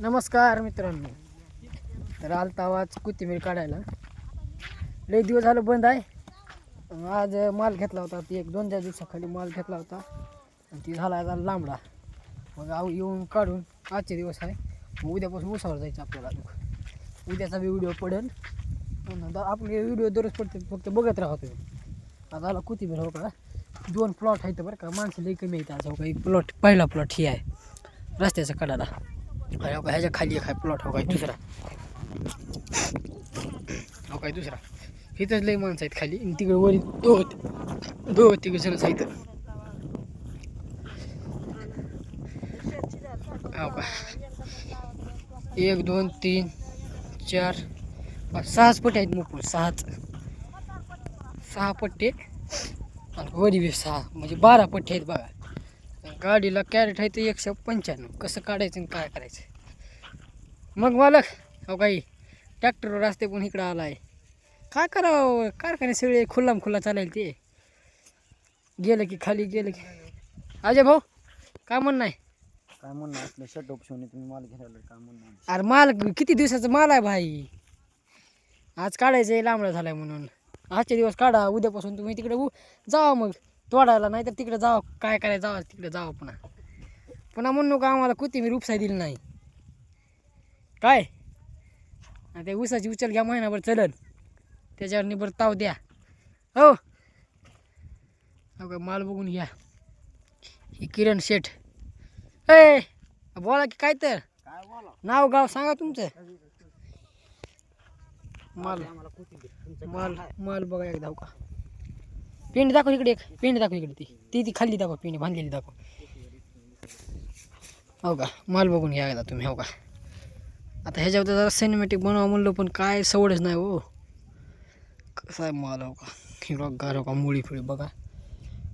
नमस्कार मित्रांनो. तर आलता आवाज कोथिंबीर काढायला. लई दिवस झालं बंद आहे. आज माल घेतला होता. ती एक दोन चार दिवसाखाली माल घेतला होता. आणि ती झाला आता लांबडा. मग आऊ येऊन काढून आजचे दिवस आहे. मग उद्यापासून उसावर जायचं आपल्याला उद्याचा बी व्हिडिओ पडेल. आपले व्हिडिओ दररोज पडते फक्त बघत राहतो. आज आता आला कोथिंबीर हो का? दोन प्लॉट आहेत बरं का. माणसं लई कमी आहेत. आज हो का एक प्लॉट पहिला प्लॉट ही आहे. रस्त्याचा कडाला आणि हो, ह्याच्या खाली एक आहे प्लॉट हो काय दुसरा? हो काय दुसरा? इथंच लई माणसं आहेत खाली आणि तिकडे वरी दो दो तिकडे जण आहेत हो का? एक दोन तीन चार पाच सहाच पट्टे आहेत मोकळ सहाच. सहा पट्टे आणि वरी बी सहा म्हणजे बारा पट्टे आहेत बघा. गाडीला कॅरेट आहे ते एकशे पंच्याण्णव. कसं काढायचं आणि काय करायचं? मग मालक हो काही ट्रॅक्टरवर रस्ते पण इकडं आला आहे काय करावं? कारखाने सगळे खुल्लाम खुल्ला चालेल ते. गेलं की खाली गेलं की अजय भाऊ काय म्हणणं आहे? काय म्हणणं असलं शर्ट ऑप्शन तुम्ही माल घ्यायला काय म्हणणं? अरे माल किती दिवसाचा माल आहे भाई? आज काढायचं आहे लांबडा झालाय म्हणून. आजचे दिवस काढा उद्यापासून तुम्ही तिकडे जावा मग. तोडायला नाही तर तिकडे जावं काय करायला जावं तिकडे जावं पुन्हा. पुन्हा म्हणू का आम्हाला कोथिंबीर उपसाय दिली नाही. काय? ते उसाची उचल घ्या महिनाभर चलन. त्याच्यावर निबर ताव द्या. हो. हो का माल बघून घ्या. ही किरण शेठ. ए बोला की काय तर? नाव गाव सांगा तुमचं. माल माल माल बघा एकदा हो का? पेंड दाखव इकडे एक. पेंड दाखव इकडे ती. ती ती खाल्ली दाखव पेंड बांधलेली दाखव. हो का? माल बघून घ्या एकदा तुम्ही हो का? आता ह्याच्यावर जरा सिनेमॅटिक बनवा म्हणलं पण काय सवडच नाही हो. कसा आहे माल हो का? हिरवा गार हो का? मुळी फुळी बघा.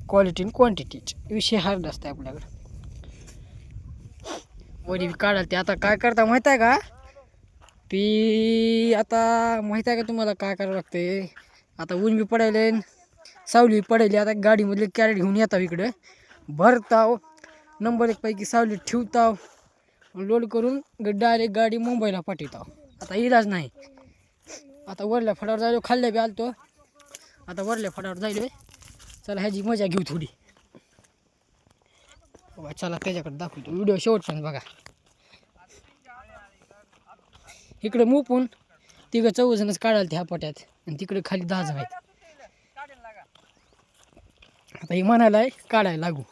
क्वालिटी आणि क्वांटिटीच विषय हार्ड असते आपल्याकडं. वरी काढाल ते. आता काय करता माहीत आहे का? ती आता माहीत आहे का तुम्हाला काय करावं लागते आता ऊन बी पडायला सावली पडायली आता गाडीमधले कॅरेट घेऊन येताव इकडे. भरताव. नंबर एक पैकी सावली ठेवताव. लोड करून डायरेक्ट गाडी मुंबईला पाठवताव आता इलाज नाही. आता वरल्या फडावर जायलो खाल्ल्या बी आलतो. आता वरल्या फडावर जायलो चला ह्याची मजा घेऊ थोडी. चला त्याच्याकडे दाखवतो. व्हिडिओ शेवटपर्यंत बघा. इकडे मुपून तिकडे चौघ जणच काढाल त्या पट्यात. आणि तिकडे खाली दहा जण आहेत. आता हे म्हणायला काढायला लागू.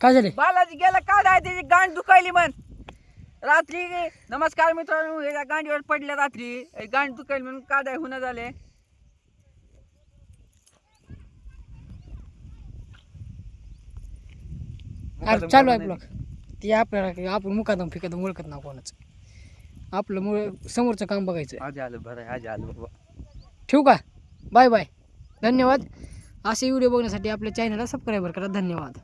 काय झाले बालाजी गेला काढाय त्याची गांड दुखायली म्हण. रात्री नमस्कार मित्रांनो हे गांडीवर पडल्या रात्री. गांड दुखायली म्हणून काढाय होणं झाले अरे चालू आहे ब्लॉक. ते आपल्याला आपण मुकादम फिकादम ओळखत ना कोणाचं. आपलं मुळे समोरचं काम बघायचं आज आलं बरं आज आलं बाबा. ठेवू का? Bye bye. धन्यवाद. असे व्हिडिओ बघण्यासाठी आपल्या चॅनलला सबस्क्राईबर करा. धन्यवाद.